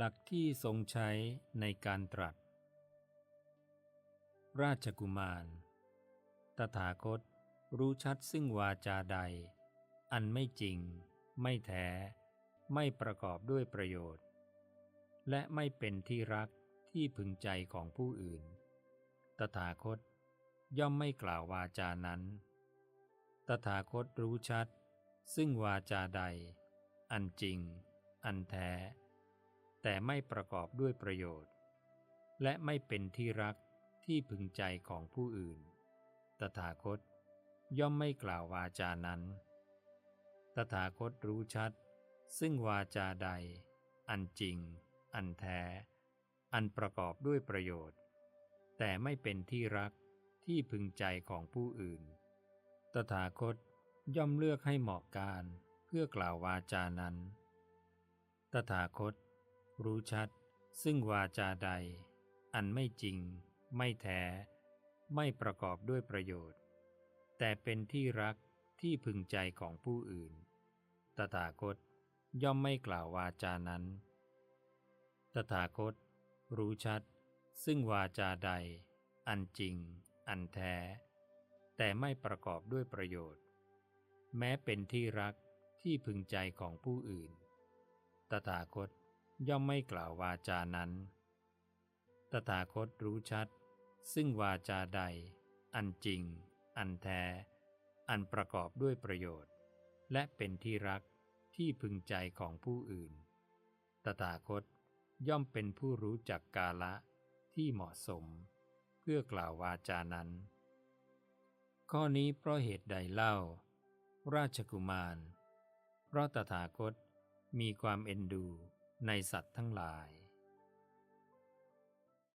หลักที่ทรงใช้ในการตรัส ราชกุมาร ตถาคตรู้ชัดซึ่งวาจาใด อันไม่จริง ไม่แท้ ไม่ประกอบด้วยประโยชน์ และไม่เป็นที่รักที่พึงใจของผู้อื่น ตถาคตย่อมไม่กล่าววาจานั้น ตถาคตรู้ชัด ซึ่งวาจาใด อันจริง อันแท้ แต่ไม่ประกอบด้วยประโยชน์ และไม่เป็นที่รักที่พึงใจของผู้อื่น ตถาคตย่อมไม่กล่าววาจานั้น ตถาคตรู้ชัด ซึ่งวาจาใด อันจริง อันแท้ อันประกอบด้วยประโยชน์ แต่ไม่เป็นที่รักที่พึงใจของผู้อื่น ตถาคตย่อมเลือกให้เหมาะการเพื่อกล่าววาจานั้น ตถาคต รู้ชัด ซึ่งวาจาใด อันไม่จริง ไม่แท้ ไม่ประกอบด้วยประโยชน์ แต่เป็นที่รักที่พึงใจของผู้อื่น ตถาคตย่อมไม่กล่าววาจานั้น ตถาคต รู้ชัด ซึ่งวาจาใด อันจริง อันแท้ แต่ไม่ประกอบด้วยประโยชน์ แม้เป็นที่รักที่พึงใจของผู้อื่น ตถาคต ย่อมไม่กล่าววาจานั้น ตถาคตรู้ชัด ซึ่งวาจาใด อันจริง อันแท้ อันประกอบด้วยประโยชน์ และเป็นที่รักที่พึงใจของผู้อื่น ตถาคตย่อมเป็นผู้รู้จักกาละที่เหมาะสม เพื่อกล่าววาจานั้น ข้อนี้เพราะเหตุใดเล่า ราชกุมาร เพราะตถาคตมีความเอ็นดู ในสัตว์ทั้งหลาย